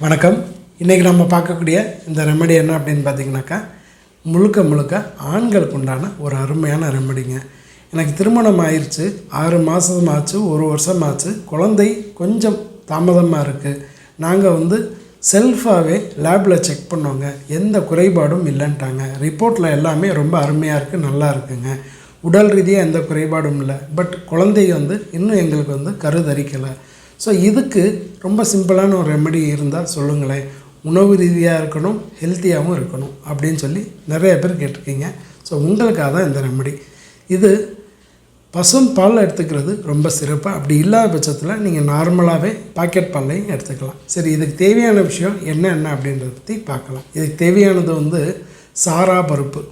வணக்கம். இன்றைக்கி நம்ம பார்க்கக்கூடிய இந்த ரெமடி என்ன அப்படின்னு பார்த்தீங்கன்னாக்கா முழுக்க முழுக்க ஆண்களுக்கு உண்டான ஒரு அருமையான ரெமடிங்க எனக்கு திருமணம் ஆயிடுச்சு ஆறு மாதம் ஆச்சு ஒரு வருஷம் ஆச்சு குழந்தை கொஞ்சம் தாமதமாக இருக்குது நாங்கள் வந்து செல்ஃபாகவே லேபில் செக் பண்ணோங்க. எந்த குறைபாடும் இல்லைன்ட்டாங்க. ரிப்போர்ட்டில் எல்லாமே ரொம்ப அருமையாக இருக்குது நல்லா இருக்குங்க. உடல் ரீதியாக எந்த குறைபாடும் இல்லை. பட் குழந்தை வந்து இன்னும் எங்களுக்கு வந்து கருதரிக்கலை. ஸோ இதுக்கு ரொம்ப சிம்பிளான ஒரு ரெமெடி இருந்தால் சொல்லுங்களேன். உணவு ரீதியாக இருக்கணும் ஹெல்த்தியாகவும் இருக்கணும் அப்படின்னு சொல்லி நிறைய பேர் கேட்டிருக்கீங்க. ஸோ உங்களுக்காக தான் இந்த ரெமெடி இது பசும் பால் எடுத்துக்கிறது ரொம்ப சிறப்பு. அப்படி இல்லாத பட்சத்தில் நீங்கள் நார்மலாகவே பாக்கெட் பால்லையும் எடுத்துக்கலாம். சரி இதுக்கு தேவையான விஷயம் என்ன என்ன அப்படின்றத பற்றி பார்க்கலாம். இதுக்கு தேவையானது வந்து சாரா பருப்பு.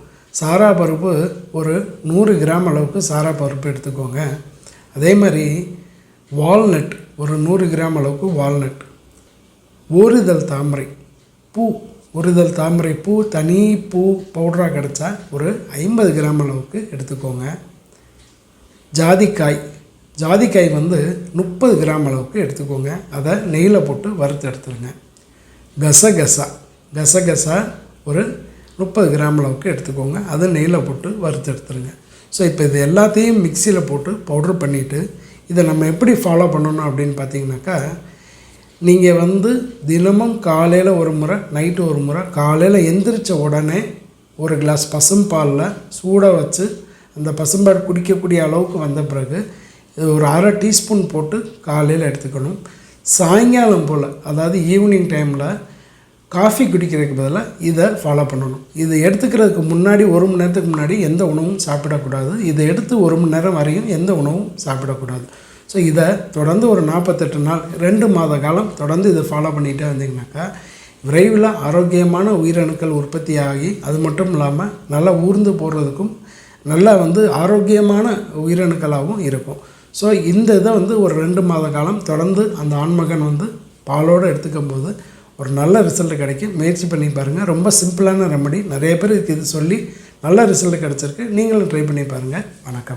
சாரா பருப்பு ஒரு நூறு கிராம் அளவுக்கு சாரா பருப்பு எடுத்துக்கோங்க. அதே மாதிரி வால்நட் ஒரு நூறு கிராம் அளவுக்கு வால்நட் ஓரிதழ் தாமரை பூ ஒருதல் தாமரை பூ தனி பூ பவுடராக கிடச்சா ஒரு ஐம்பது கிராம் அளவுக்கு எடுத்துக்கோங்க. ஜாதிக்காய் ஜாதிக்காய் வந்து முப்பது கிராம் அளவுக்கு எடுத்துக்கோங்க. அதை நெய்யில் போட்டு வறுத்து எடுத்துருங்க. கசகசா கசகசா ஒரு முப்பது கிராம் அளவுக்கு எடுத்துக்கோங்க. அதை நெய்யில் போட்டு வறுத்து எடுத்துருங்க. ஸோ இப்போ இது எல்லாத்தையும் மிக்சியில் போட்டு பவுட்ரு பண்ணிவிட்டு இதை நம்ம எப்படி ஃபாலோ பண்ணணும் அப்படின்னு பார்த்தீங்கன்னாக்கா நீங்கள் வந்து தினமும் காலையில் ஒரு முறை நைட்டு ஒரு முறை காலையில் எந்திரிச்ச உடனே ஒரு கிளாஸ் பசும்பாலில் சூட வச்சு அந்த பசும்பால் குடிக்கக்கூடிய அளவுக்கு வந்த பிறகு ஒரு அரை டீஸ்பூன் போட்டு காலையில் எடுத்துக்கணும். சாயங்காலம் போல் அதாவது ஈவினிங் டைமில் காஃபி குடிக்கிறதுக்கு பதிலாக இதை ஃபாலோ பண்ணணும். இதை எடுத்துக்கிறதுக்கு முன்னாடி ஒரு மணி நேரத்துக்கு முன்னாடி எந்த உணவும் சாப்பிடக்கூடாது. இதை எடுத்து ஒரு மணி நேரம் வரையும் எந்த உணவும் சாப்பிடக்கூடாது. ஸோ இதை தொடர்ந்து ஒரு நாற்பத்தெட்டு நாள் ரெண்டு மாத காலம் தொடர்ந்து இதை ஃபாலோ பண்ணிகிட்டே வந்தீங்கன்னாக்கா விரைவில் ஆரோக்கியமான உயிரணுக்கள் உற்பத்தி ஆகி அது மட்டும் இல்லாமல் நல்லா ஊர்ந்து போடுறதுக்கும் நல்லா வந்து ஆரோக்கியமான உயிரணுக்களாகவும் இருக்கும். ஸோ இந்த இதை வந்து ஒரு ரெண்டு மாத காலம் தொடர்ந்து அந்த ஆண்மகன் வந்து பாலோடு எடுத்துக்கும் போது ஒரு நல்ல ரிசல்ட் கிடைக்கும் முயற்சி பண்ணி பாருங்கள் ரொம்ப சிம்பிளான ரெமடி நிறைய பேர் இது சொல்லி நல்ல ரிசல்ட் கிடச்சிருக்கு. நீங்களும் ட்ரை பண்ணி பாருங்கள் வணக்கம்.